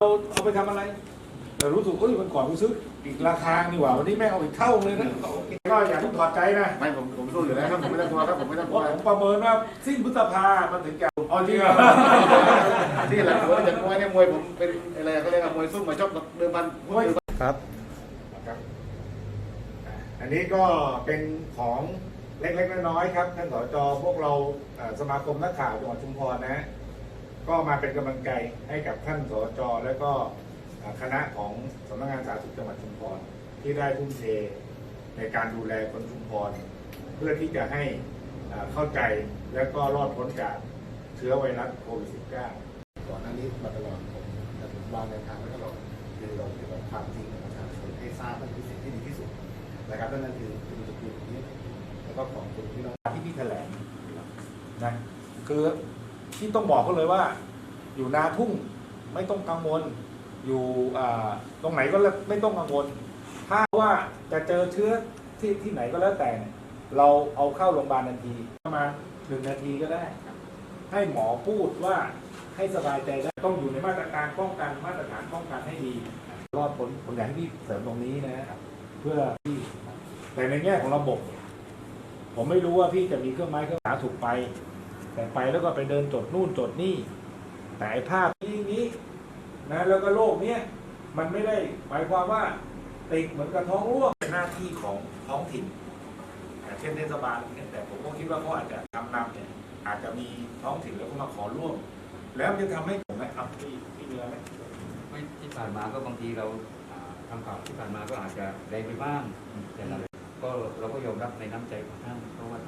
เราเอาไปทำอะไรแต่รู้สึกเอ้ยมันก่อนกูซื้ออีกราคานี่หว่าวันนี้แม่งเอาอีกเท่าเลยนะก็อย่าเพิ่งถอดใจนะไม่ผมผมสู้อยู่แล้วครับผมไม่ต้องกลัวครับผมไม่ต้องเพกลัวราะผมประเมินว่าสิ้นพฤษภามันถึงจะเอาจริงเหรอที่หลังผมจะมวยเนี่ยมวยผมเป็นอะไรเขาเรียกว่ามวยสู้มาชอบเดิมพันมวยครับครับอะอันนี้ก็เป็นของเล็กๆน้อยๆครับท่านสจพวกเราเอ่อสมาคมนักข่าวจังหวัดชุมพรนะฮะ ก็มาเป็นกำลังใจให้กับท่านสจและก็คณะของสำนักงานสาธารณสุขจังหวัดชุมพรที่ได้ทุ่มเทในการดูแลคนชุมพรเพื่อที่จะให้เข้าใจและก็รอดพ้นจากเชื้อไวรัสโควิด -19 ก่อนหน้านี้มาตลอดผมแต่ผมวางแนวทางไว้ตลอดคือเราเกี่ยวกับความจริงของประชาชนให้ทราบนั่นคือสิ่งที่ดีที่สุดนะครับนั่นคือคือจุดยืนนี้แล้วก็ของคุณพี่น้องที่พี่แถลงนะคือ ที่ต้องบอกเขาเลยว่า อยู่นาทุ่งไม่ต้องกังวล อยู่ตรงไหนก็แล้วไม่ต้องกังวล ถ้าว่าจะเจอเชื้อที่ที่ไหนก็แล้วแต่ เราเอาเข้าโรงพยาบาลทันทีประมาณหนึ่งนาทีก็ได้ ให้หมอพูดว่าให้สบายใจได้ต้องอยู่ในมาตรการป้องกันมาตรฐานป้องกันให้ดีรอดผลผมอยากให้พี่เสริมตรงนี้นะครับเพื่อที่แต่ในแง่ของระบบ ผมไม่รู้ว่าพี่จะมีเครื่องไม้เครื่องหาถูกไป แต่ไปแล้วก็ไปเดินจดนู่นจดนี่แต่ไอ้ภาพนี้นี้นะแล้วก็โลกเนี้ยมันไม่ได้หมายความว่าติดเหมือนกับท้องร่วงเป็นหน้าที่ของท้องถิ่นอย่างเช่นเทศบาลเนี่ยแต่ผมก็คิดว่าเขาอาจจะทำนำเนี่ยอาจจะมีท้องถิ่นแล้วก็มาขอร่วม แล้วมันจะทำให้ผมไหมครับที่ที่เนื้อไหมไม่ที่ผ่านมาก็บางทีเราอ่าทำข่าวที่ผ่านมาก็อาจจะแรงไปบ้างแต่เราก็เราก็ยอมรับในน้ำใจของท่านเพราะว่าท่าน